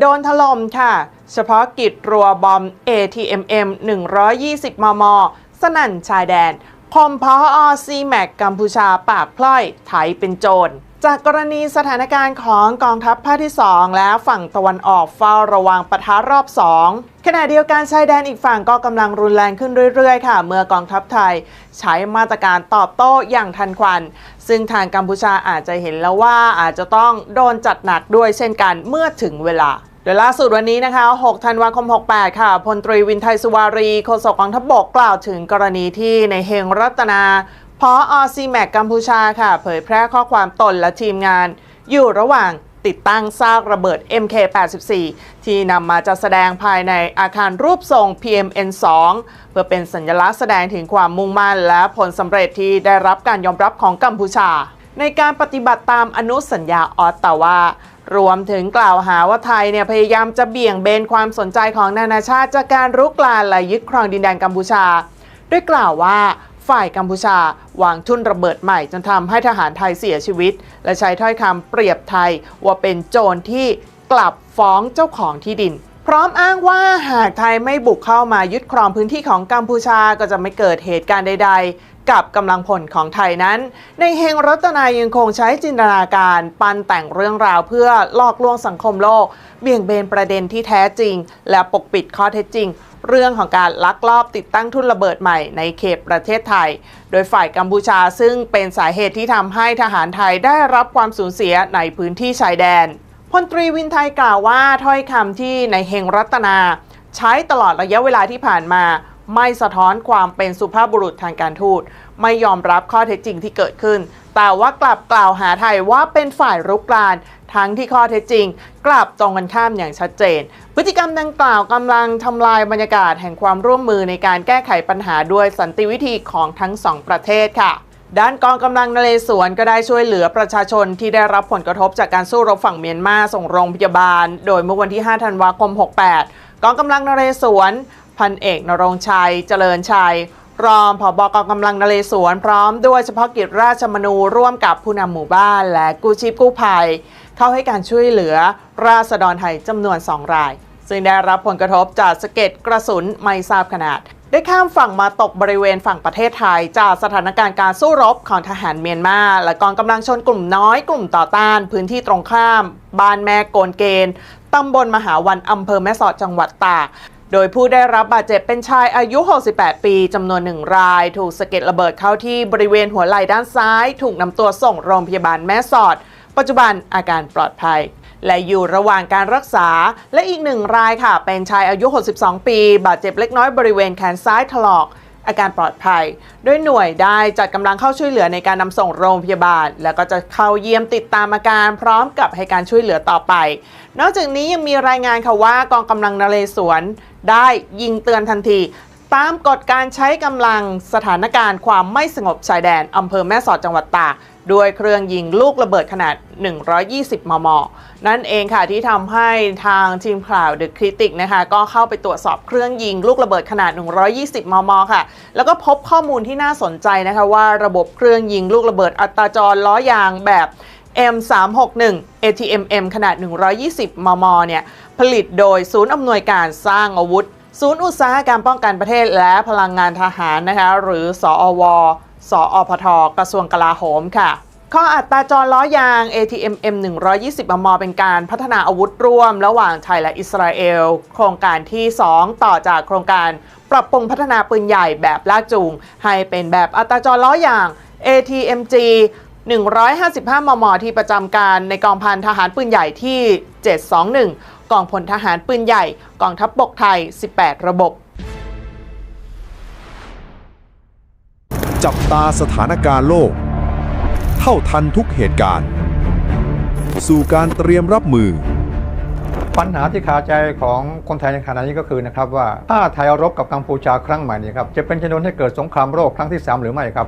โดนถล่มค่ะ เฉพาะกิจรัวบอม ATMM 120 มม สนั่นชายแดน คมพออซีแมกกัมพูชาปากพล่อยไถเป็นโจร จากกรณีสถานการณ์ของกองทัพภาคที่ 2 และฝั่งตะวันออกเฝ้าระวังปะทะรอบ 2 ขณะเดียวกันชายแดนอีกฝั่งก็กำลังรุนแรงขึ้นเรื่อย ๆ ค่ะ เมื่อกองทัพไทยใช้มาตรการตอบโต้อย่างทันควัน ซึ่งทางกัมพูชาอาจจะเห็นแล้วว่าอาจจะต้องโดนจัดหนักด้วยเช่นกันเมื่อถึงเวลา โดยล่าสุดวันนี้นะคะ 6 ธันวาคม 68 ค่ะ พลตรีวินไทยสุวารีโฆษกกองทัพบกกล่าวถึงกรณีที่ในเฮงรัตนาพออซีแมกกัมพูชาค่ะ เผยแพร่ข้อความตนและทีมงาน อยู่ระหว่างติดตั้งซากระเบิด MK84 ที่นำมาจัดแสดงภายในอาคารรูปทรง PMN2 เพื่อเป็นสัญลักษณ์แสดงถึงความมุ่งมั่นและผลสำเร็จที่ได้รับการยอมรับของกัมพูชา ในการปฏิบัติตามอนุสัญญาออตตาวารวมถึงกล่าวหาว่าไทยเนี่ยพยายามจะเบี่ยงเบนความสนใจของนานาชาติจากการรุกรานและยึดครองดินแดนกัมพูชา ด้วยกล่าวว่าฝ่ายกัมพูชาวางทุ่นระเบิดใหม่จนทำให้ทหารไทยเสียชีวิต และใช้ถ้อยคำเปรียบไทยว่าเป็นโจรที่กลับฟ้องเจ้าของที่ดิน พร้อมอ้างว่าหากไทยไม่บุกเข้ามายึดครองพื้นที่ของกัมพูชาก็จะไม่เกิดเหตุการณ์ใด ๆ กับกำลังพลของไทยนั้น ในเฮงรัตนายังคงใช้จินตนาการปันแต่งเรื่องราวเพื่อลอกลวงสังคมโลก เบี่ยงเบนประเด็นที่แท้จริง และปกปิดข้อเท็จจริง เรื่องของการลักลอบติดตั้งทุ่นระเบิดใหม่ในเขตประเทศไทย โดยฝ่ายกัมพูชาซึ่งเป็นสาเหตุที่ทำให้ทหารไทยได้รับความสูญเสียในพื้นที่ชายแดน พลตรีวินไทยกล่าวว่าถ้อยคำที่ในเฮงรัตนา ใช้ตลอดระยะเวลาที่ผ่านมา ไม่สะท้อนความเป็นสุภาพบุรุษทางการทูต ไม่ยอมรับข้อเท็จจริงที่เกิดขึ้น แต่ว่ากลับกล่าวหาไทยว่าเป็นฝ่ายรุกราน ทั้งที่ข้อเท็จจริง กลับตรงกันข้ามอย่างชัดเจน พฤติกรรมดังกล่าวกำลังทำลายบรรยากาศแห่งความร่วมมือในการแก้ไขปัญหาด้วยสันติวิธีของทั้งสองประเทศค่ะ ด้านกองกำลังนเรศวรก็ได้ช่วยเหลือประชาชนที่ได้รับผลกระทบจากการสู้รบฝั่งเมียนมาส่งโรงพยาบาล โดยเมื่อวันที่ 5 ธันวาคม 68 กองกำลังนเรศวร พันเอกนรงชัย เจริญชัย รองผบกองกำลังนเรศวรพร้อมด้วยเฉพาะกิจราชมนูร่วมกับผู้นำหมู่บ้าน และกู้ชีพกู้ภัย เข้าให้การช่วยเหลือราษฎรไทยจำนวน 2 ราย ซึ่งได้รับผลกระทบจากสะเก็ดกระสุนไม่ทราบขนาด ได้ข้ามฝั่งมาตกบริเวณฝั่งประเทศไทย จากสถานการณ์การสู้รบของทหารเมียนมา และกองกำลังชนกลุ่มน้อยกลุ่มต่อต้าน พื้นที่ตรงข้าม บ้านแม่โกนเกณฑ์ตำบลมหาวันอำเภอแม่สอดจังหวัดตากโดยผู้ได้รับบาดเจ็บเป็นชายอายุ 68 ปี จำนวนหนึ่งราย ถูกสะเก็ดระเบิดเข้าที่บริเวณหัวไหล่ด้านซ้าย ถูกนำตัวส่งโรงพยาบาลแม่สอด ปัจจุบันอาการปลอดภัย และอยู่ระหว่างการรักษา และอีกหนึ่งรายค่ะ เป็นชายอายุ 62 ปี บาดเจ็บเล็กน้อยบริเวณแขนซ้ายถลอกอาการปลอดภัยโดยหน่วยได้จัดกำลังเข้าช่วยเหลือในการนำส่งโรงพยาบาล แล้วก็จะเข้าเยี่ยมติดตามอาการพร้อมกับให้การช่วยเหลือต่อไป นอกจากนี้ยังมีรายงานค่ะว่ากองกำลังนเรศวรได้ยิงเตือนทันที ตามกฎการใช้กำลังสถานการณ์ความไม่สงบชายแดนอำเภอแม่สอดจังหวัดตากด้วยเครื่องยิงลูกระเบิดขนาด 120 มม นั่นเองค่ะที่ทำให้ทางทีมข่าว The Critic นะคะก็เข้าไปตรวจสอบเครื่องยิงลูกระเบิดขนาด 120 มม ค่ะ แล้วก็พบข้อมูลที่น่าสนใจนะคะว่าระบบเครื่องยิงลูกระเบิดอัตราจรล้อยางแบบ M361 ATMM ขนาด 120 มม เนี่ย ผลิตโดยศูนย์อำนวยการสร้างอาวุธ ศูนย์อุตสาหกรรมป้องกันประเทศและพลังงานทหารนะคะหรือสอว สอพท กระทรวงกลาโหมค่ะข้ออัตราจรล้อยาง ATMM 120 มม เป็นการพัฒนาอาวุธร่วม ระหว่างไทยและอิสราเอล โครงการที่ 2 ต่อจากโครงการปรับปรุงพัฒนาปืนใหญ่แบบลากจูง ให้เป็นแบบอัตราจรล้อยาง ATMG 155 มม ที่ประจำการในกองพันทหารปืนใหญ่ที่ 721 กองพลทหารปืนใหญ่กองทัพบบกไทย 18 ระบบ จับตาสถานการณ์โลก เท่าทันทุกเหตุการณ์ สู่การเตรียมรับมือ ปัญหาที่คาใจของคนไทยในขณะนี้ก็คือนะครับว่า ถ้าไทยรบกับกัมพูชาครั้งใหม่นี้ครับจะเป็นชนวนให้เกิดสงครามโลกครั้งที่ 3 หรือไม่ครับ